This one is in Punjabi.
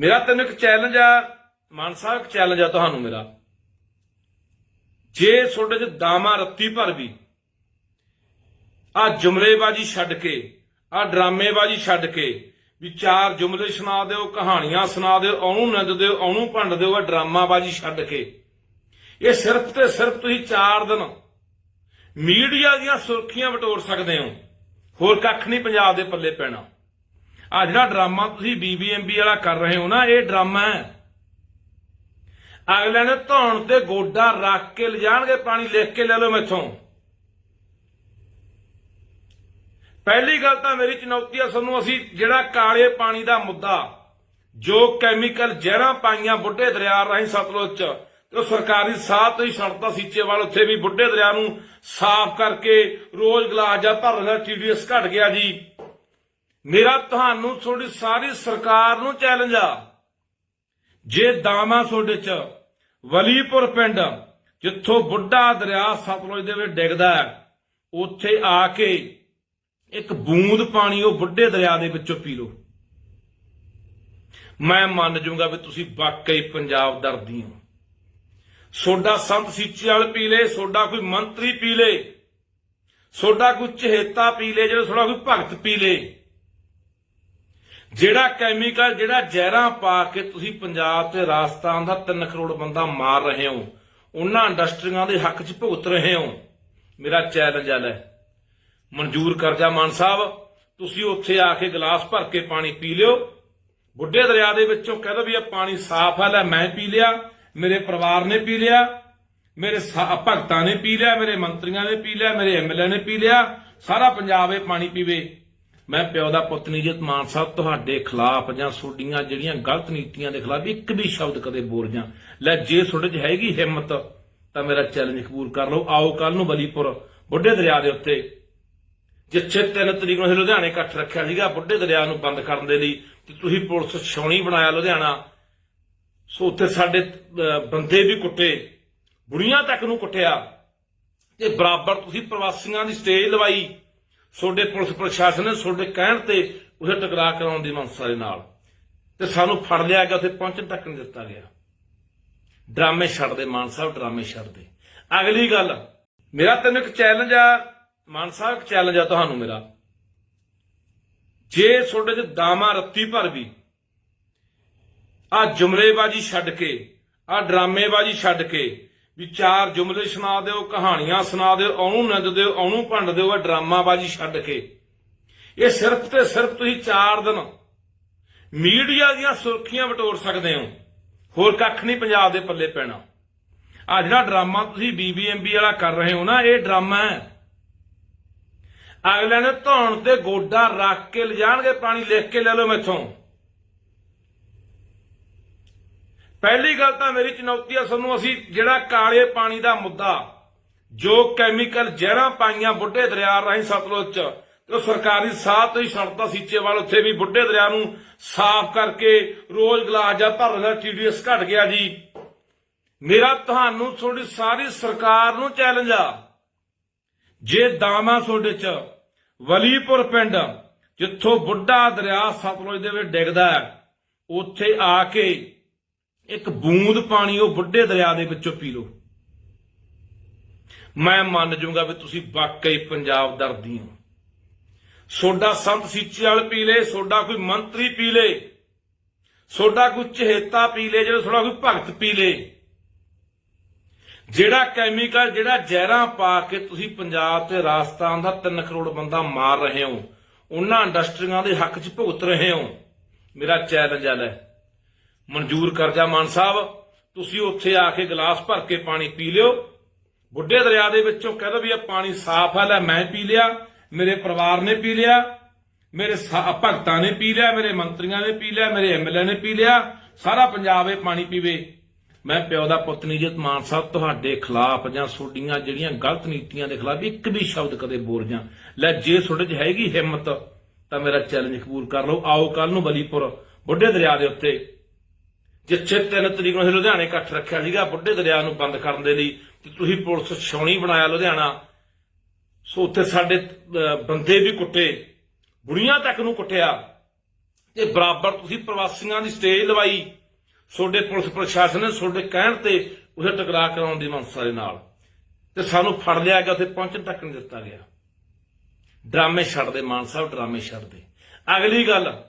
ਮੇਰਾ ਤੈਨੂੰ ਇੱਕ ਚੈਲੰਜ ਆ, ਮਾਨ ਸਾਹਿਬ, ਇੱਕ ਚੈਲੰਜ ਆ ਤੁਹਾਨੂੰ ਮੇਰਾ। ਜੇ ਤੁਹਾਡੇ ਚ ਦਾਮਾ ਰੱਤੀ ਭਰ ਵੀ ਆ ਜੁਮਲੇਬਾਜੀ ਛੱਡ ਕੇ ਆ ਡਰਾਮੇਬਾਜੀ ਛੱਡ ਕੇ, ਵੀ ਚਾਰ ਜੁਮਲੇ ਸੁਣਾ ਦਿਓ, ਕਹਾਣੀਆਂ ਸੁਣਾ ਦਿਓ, ਉਹਨੂੰ ਨੰਦ ਦਿਓ, ਉਹਨੂੰ ਭੰਡ ਦਿਓ ਆ ਡਰਾਮਾਬਾਜੀ ਛੱਡ ਕੇ। ਇਹ ਸਿਰਫ ਤੇ ਸਿਰਫ ਤੁਸੀਂ ਚਾਰ ਦਿਨ ਮੀਡੀਆ ਦੀਆਂ ਸੁਰਖੀਆਂ ਵਟੋਰ ਸਕਦੇ ਹੋ। ਹੋਰ ਕੱਖ ਨਹੀਂ ਪੰਜਾਬ ਦੇ ਪੱਲੇ ਪੈਣਾ। ਆ ਜਿਹੜਾ ਡਰਾਮਾ ਤੁਸੀਂ ਬੀਬੀਐਮਬੀ ਵਾਲਾ ਕਰ ਰਹੇ ਹੋ ਨਾ, ਇਹ ਡਰਾਮਾ ਹੈ। ਅਗਲੇ ਨੇ ਧੌਣ ਤੇ ਗੋਡਾ ਰੱਖ ਕੇ ਲਿਜਾਣਗੇ, ਪਾਣੀ ਲਿਖ ਕੇ ਲੈ ਲਓ ਮੈਥੋਂ। ਪਹਿਲੀ ਗੱਲ ਤਾਂ ਮੇਰੀ ਚੁਣੌਤੀ ਆ ਤੁਹਾਨੂੰ ਅਸੀਂ ਜਿਹੜਾ ਕਾਲੇ ਪਾਣੀ ਦਾ ਮੁੱਦਾ, ਜੋ ਕੈਮੀਕਲ ਜ਼ਹਿਰਾਂ ਪਾਈਆਂ ਬੁੱਢੇ ਦਰਿਆ ਰਾਹੀਂ ਸਤਲੁਜ ਚ, ਤੇ ਉਹ ਸਰਕਾਰੀ ਸਾਹ ਤੋਂ ਹੀ ਛੜਤਾ ਸੀਚੇਵਾਲ ਉੱਥੇ ਵੀ ਬੁੱਢੇ ਦਰਿਆ ਨੂੰ ਸਾਫ਼ ਕਰਕੇ ਰੋਜ਼ ਗਲਾਸ ਜਾਂ ਭਰ ਲੈਣਾ ਟੀਡੀਐਸ ਘਟ ਗਿਆ ਜੀ। ਮੇਰਾ ਤੁਹਾਨੂੰ, ਤੁਹਾਡੀ ਸਾਰੀ ਸਰਕਾਰ ਨੂੰ ਚੈਲੰਜ ਆ। ਜੇ ਦਾਮਾ ਤੁਹਾਡੇ ਚ, ਵਲੀਪੁਰ ਪਿੰਡ, ਜਿੱਥੋਂ ਬੁੱਢਾ ਦਰਿਆ ਸਤਲੁਜ ਦੇ ਵਿੱਚ ਡਿੱਗਦਾ ਹੈ, ਉੱਥੇ ਆ ਕੇ ਇੱਕ ਬੂੰਦ ਪਾਣੀ ਉਹ ਬੁੱਢੇ ਦਰਿਆ ਦੇ ਵਿੱਚੋਂ ਪੀ ਲਓ। ਮੈਂ ਮੰਨ ਜਾਊਂਗਾ ਵੀ ਤੁਸੀਂ ਵਾਕਈ ਪੰਜਾਬ ਦਰਦੀ ਹੋ। ਸੋਡਾ ਸੰਤ ਸੀਚੇਵਾਲ ਪੀ ਲੇ, ਸੋਡਾ ਕੋਈ ਮੰਤਰੀ ਪੀ ਲੇ, ਸੋਡਾ ਕੋਈ ਚਹੇਤਾ ਪੀ ਲੇ, ਜਿਹੜਾ ਸੋਡਾ ਕੋਈ ਭਗਤ ਪੀ ਲੇ। ਜਿਹੜਾ ਕੈਮੀਕਲ, ਜਿਹੜਾ ਜ਼ਹਿਰਾਂ ਪਾ ਕੇ ਤੁਸੀਂ ਪੰਜਾਬ ਤੇ ਰਾਜਸਥਾਨ ਦਾ 3 ਕਰੋੜ ਬੰਦਾ ਮਾਰ ਰਹੇ ਹੋ, ਉਹਨਾਂ ਇੰਡਸਟਰੀਆਂ ਦੇ ਹੱਕ 'ਚ ਭੁਗਤ ਰਹੇ ਹੋ, ਮੇਰਾ ਚੈਲੰਜ ਆ ਲੈ। ਮਨਜ਼ੂਰ ਕਰ ਜਾ ਮਾਨ ਸਾਹਿਬ, ਤੁਸੀਂ ਉੱਥੇ ਆ ਕੇ ਗਲਾਸ ਭਰ ਕੇ ਪਾਣੀ ਪੀ ਲਿਓ। ਬੁੱਢੇ ਦਰਿਆ ਦੇ ਵਿੱਚੋਂ ਕਹਿੰਦਾ ਵੀ ਇਹ ਪਾਣੀ ਸਾਫ਼ ਹੈ, ਲੈ ਮੈਂ ਪੀ ਲਿਆ, ਮੇਰੇ ਪਰਿਵਾਰ ਨੇ ਪੀ ਲਿਆ, ਮੇਰੇ ਭਗਤਾਂ ਨੇ ਪੀ ਲਿਆ, ਮੇਰੇ ਮੰਤਰੀਆਂ ਨੇ ਪੀ ਲਿਆ, ਮੇਰੇ ਐਮਐਲਏ ਨੇ ਪੀ ਲਿਆ, ਸਾਰਾ ਪੰਜਾਬ ਇਹ ਪਾਣੀ ਪੀਵੇ। ਮੈਂ ਪਿਓ ਦਾ ਪੁੱਤ ਨਹੀਂ ਜਿਤ ਮਾਨ ਸਾਹਿਬ, ਤੁਹਾਡੇ ਖਿਲਾਫ ਜਾਂ ਤੁਹਾਡੀਆਂ ਜਿਹੜੀਆਂ ਗਲਤ ਨੀਤੀਆਂ ਦੇ ਖਿਲਾਫ ਇੱਕ ਵੀ ਸ਼ਬਦ ਕਦੇ ਬੋਲ ਜਾਂ। ਲੈ ਜੇ ਤੁਹਾਡੇ 'ਚ ਹੈਗੀ ਹਿੰਮਤ, ਤਾਂ ਮੇਰਾ ਚੈਲੰਜ ਕਬੂਲ ਕਰ ਲਓ। ਆਓ ਕੱਲ ਨੂੰ ਬਲੀਪੁਰ, ਬੁੱਢੇ ਦਰਿਆ ਦੇ ਉੱਤੇ। ਜਿੱਥੇ ਤਿੰਨ ਤਰੀਕ ਨੂੰ ਅਸੀਂ ਲੁਧਿਆਣੇ ਇਕੱਠ ਰੱਖਿਆ ਸੀਗਾ, ਬੁੱਢੇ ਦਰਿਆ ਨੂੰ ਬੰਦ ਕਰਨ ਦੇ ਲਈ, ਤੇ ਤੁਸੀਂ ਪੁਲਿਸ ਛਾਉਣੀ ਬਣਾਇਆ ਲੁਧਿਆਣਾ। ਸੋ ਉੱਥੇ ਸਾਡੇ ਬੰਦੇ ਵੀ ਕੁੱਟੇ, ਬੁੜੀਆਂ ਤੱਕ ਨੂੰ ਕੁੱਟਿਆ। ਤੇ ਬਰਾਬਰ ਤੁਸੀਂ ਪ੍ਰਵਾਸੀਆਂ ਦੀ ਸਟੇਜ ਲਵਾਈ। ਤੁਹਾਡੇ ਪੁਲਿਸ ਪ੍ਰਸ਼ਾਸਨ ਨੇ ਤੁਹਾਡੇ ਕਹਿਣ ਤੇ ਉਸੇ ਟਕਰਾਅ ਕਰਾਉਣ ਦੀ ਮਨਸਾ ਦੇ ਨਾਲ। ਤੇ ਸਾਨੂੰ ਫੜ ਲਿਆ ਗਿਆ, ਉੱਥੇ ਪਹੁੰਚਣ ਤੱਕ ਨਹੀਂ ਦਿੱਤਾ ਗਿਆ। ਡਰਾਮੇ ਛੱਡ ਦੇ ਮਾਨ ਸਾਹਿਬ ਡਰਾਮੇ ਛੱਡ ਦੇ ਅਗਲੀ ਗੱਲ, ਮੇਰਾ ਤੈਨੂੰ ਇੱਕ ਚੈਲੰਜ ਆ, ਮਾਨ ਸਾਹਿਬ ਇੱਕ ਚੈਲੰਜ ਆ ਤੁਹਾਨੂੰ ਮੇਰਾ। ਜੇ ਤੁਹਾਡੇ ਚ ਦਾਮਾ ਰੱਤੀ ਭਰ ਵੀ ਆ ਜੁਮਲੇਬਾਜੀ ਛੱਡ ਕੇ ਆ ਡਰਾਮੇਬਾਜੀ ਛੱਡ ਕੇ ਵੀ ਚਾਰ ਜੁਮਲੇ ਸੁਣਾ ਦਿਓ, ਕਹਾਣੀਆਂ ਸੁਣਾ ਦਿਓ ਉਹਨੂੰ ਨੰਦ ਦਿਓ ਉਹਨੂੰ ਭੰਡ ਦਿਓ, ਆ ਡਰਾਮਾਬਾਜੀ ਛੱਡ ਕੇ। ਇਹ ਸਿਰਫ ਤੇ ਸਿਰਫ ਤੁਸੀਂ ਚਾਰ ਦਿਨ ਮੀਡੀਆ ਦੀਆਂ ਸੁਰਖੀਆਂ ਵਟੋਰ ਸਕਦੇ ਹੋ। ਹੋਰ ਕੱਖ ਨਹੀਂ ਪੰਜਾਬ ਦੇ ਪੱਲੇ ਪੈਣਾ। ਆ ਜਿਹੜਾ ਡਰਾਮਾ ਤੁਸੀਂ ਬੀਬੀਐਮਬੀ ਵਾਲਾ ਕਰ ਰਹੇ ਹੋ ਨਾ, ਇਹ ਡਰਾਮਾ ਹੈ। ਅਗਲੇ ਨੇ ਧੌਣ ਤੇ ਗੋਡਾ ਰੱਖ ਕੇ ਲਿਜਾਣਗੇ, ਪਾਣੀ ਲਿਖ ਕੇ ਲੈ ਲਓ ਮੈਥੋਂ। ਪਹਿਲੀ ਗੱਲ ਤਾਂ ਮੇਰੀ ਚੁਣੌਤੀ ਆ ਤੁਹਾਨੂੰ ਅਸੀਂ ਜਿਹੜਾ ਕਾਲੇ ਪਾਣੀ ਦਾ ਮੁੱਦਾ, ਜੋ ਕੈਮੀਕਲ ਜ਼ਹਿਰਾਂ ਪਾਈਆਂ ਬੁੱਢੇ ਦਰਿਆ ਰਾਹੀਂ ਸਤਲੁਜ ਚ, ਤੇ ਸਰਕਾਰੀ ਸਾਹ ਤੋਂ ਹੀ ਛੜਤਾ ਸੀਚੇਵਾਲ ਉੱਥੇ ਵੀ ਬੁੱਢੇ ਦਰਿਆ ਨੂੰ ਸਾਫ਼ ਕਰਕੇ ਰੋਜ਼ ਗਲਾਸ ਜਾਂ ਭਰ ਲੈਣਾ ਟੀਡੀਐਸ ਘਟ ਗਿਆ ਜੀ। ਮੇਰਾ ਤੁਹਾਨੂੰ, ਤੁਹਾਡੀ ਸਾਰੀ ਸਰਕਾਰ ਨੂੰ ਚੈਲੰਜ ਆ। ਜੇ ਦਾਮਾ ਤੁਹਾਡੇ ਚ, ਵਲੀਪੁਰ ਪਿੰਡ, ਜਿੱਥੋਂ ਬੁੱਢਾ ਦਰਿਆ ਸਤਲੁਜ ਦੇ ਵਿੱਚ ਡਿੱਗਦਾ ਹੈ, ਉੱਥੇ ਆ ਕੇ ਇੱਕ ਬੂੰਦ ਪਾਣੀ ਉਹ ਬੁੱਢੇ ਦਰਿਆ ਦੇ ਵਿੱਚੋਂ ਪੀ ਲਓ। ਮੈਂ ਮੰਨ ਜਾਊਂਗਾ ਵੀ ਤੁਸੀਂ ਵਾਕਈ ਪੰਜਾਬ ਦਰਦੀ ਹੋ। ਸੋਡਾ ਸੰਤ ਸੀਚੇ ਸੀਚੇਵਾਲ ਪੀ ਲੇ, ਸੋਡਾ ਕੋਈ ਮੰਤਰੀ ਪੀ ਲੇ, ਸੋਡਾ ਕੋਈ ਚਹੇਤਾ ਪੀ ਲੇ, ਜਿਹੜਾ ਸੋਡਾ ਕੋਈ ਭਗਤ ਪੀ ਲੇ। ਜਿਹੜਾ ਕੈਮੀਕਲ, ਜਿਹੜਾ ਜ਼ਹਿਰਾਂ ਪਾ ਕੇ ਤੁਸੀਂ ਪੰਜਾਬ ਤੇ ਰਾਜਸਥਾਨ ਦਾ 3 ਕਰੋੜ ਬੰਦਾ ਮਾਰ ਰਹੇ ਹੋ, ਉਹਨਾਂ ਇੰਡਸਟਰੀਆਂ ਦੇ ਹੱਕ 'ਚ ਭੁਗਤ ਰਹੇ ਹੋ, ਮੇਰਾ ਚੈਲੰਜ ਆ ਲੈ। ਮਨਜ਼ੂਰ ਕਰ ਜਾ ਮਾਨ ਸਾਹਿਬ, ਤੁਸੀਂ ਉੱਥੇ ਆ ਕੇ ਗਲਾਸ ਭਰ ਕੇ ਪਾਣੀ ਪੀ ਲਿਓ। ਬੁੱਢੇ ਦਰਿਆ ਦੇ ਵਿੱਚੋਂ ਕਹਿ ਦੋ ਵੀ ਇਹ ਪਾਣੀ ਸਾਫ਼ ਹੈ, ਲੈ ਮੈਂ ਪੀ ਲਿਆ, ਮੇਰੇ ਪਰਿਵਾਰ ਨੇ ਪੀ ਲਿਆ, ਮੇਰੇ ਸਾ- ਭਗਤਾਂ ਨੇ ਪੀ ਲਿਆ, ਮੇਰੇ ਮੰਤਰੀਆਂ ਨੇ ਪੀ ਲਿਆ, ਮੇਰੇ ਐਮਐਲਏ ਨੇ ਪੀ ਲਿਆ, ਸਾਰਾ ਪੰਜਾਬ ਇਹ ਪਾਣੀ ਪੀਵੇ। ਮੈਂ ਪਿਓ ਦਾ ਪੁੱਤ ਨਹੀਂ ਜਿਤ ਮਾਨ ਸਾਹਿਬ ਤੁਹਾਡੇ ਖਿਲਾਫ ਜਾਂ ਤੁਹਾਡੀਆਂ ਜਿਹੜੀਆਂ ਗਲਤ ਨੀਤੀਆਂ ਦੇ ਖਿਲਾਫ ਇੱਕ ਵੀ ਸ਼ਬਦ ਕਦੇ ਬੋਲ ਜਾਂ, ਲੈ ਜੇ ਤੁਹਾਡੇ 'ਚ ਹੈਗੀ ਹਿੰਮਤ, ਤਾਂ ਮੇਰਾ ਚੈਲੰਜ ਕਬੂਲ ਕਰ ਲਓ। ਆਓ ਕੱਲ ਨੂੰ ਬਲੀਪੁਰ, ਬੁੱਢੇ ਦਰਿਆ ਦੇ ਉੱਤੇ। ਜਿੱਥੇ ਤਿੰਨ ਤਰੀਕ ਨੂੰ ਅਸੀਂ ਲੁਧਿਆਣੇ ਇਕੱਠ ਰੱਖਿਆ ਸੀਗਾ, ਬੁੱਢੇ ਦਰਿਆ ਨੂੰ ਬੰਦ ਕਰਨ ਦੇ ਲਈ, ਤੇ ਤੁਸੀਂ ਪੁਲਿਸ ਛਾਉਣੀ ਬਣਾਇਆ ਲੁਧਿਆਣਾ। ਸੋ ਉੱਥੇ ਸਾਡੇ ਬੰਦੇ ਵੀ ਕੁੱਟੇ, ਬੁੜੀਆਂ ਤੱਕ ਨੂੰ ਕੁੱਟਿਆ। ਤੇ ਬਰਾਬਰ ਤੁਸੀਂ ਪ੍ਰਵਾਸੀਆਂ ਦੀ ਸਟੇਜ ਲਵਾਈ। ਤੁਹਾਡੇ ਪੁਲਿਸ ਪ੍ਰਸ਼ਾਸਨ ਨੇ ਤੁਹਾਡੇ ਕਹਿਣ ਤੇ ਉਸੇ ਟਕਰਾਅ ਕਰਾਉਣ ਦੀ ਮਨਸਾ ਦੇ ਨਾਲ। ਤੇ ਸਾਨੂੰ ਫੜ ਲਿਆ ਗਿਆ, ਉੱਥੇ ਪਹੁੰਚਣ ਤੱਕ ਨਹੀਂ ਦਿੱਤਾ ਗਿਆ। ਡਰਾਮੇ ਛੱਡਦੇ, ਮਾਨ ਸਾਹਿਬ ਡਰਾਮੇ ਛੱਡਦੇ। ਅਗਲੀ ਗੱਲ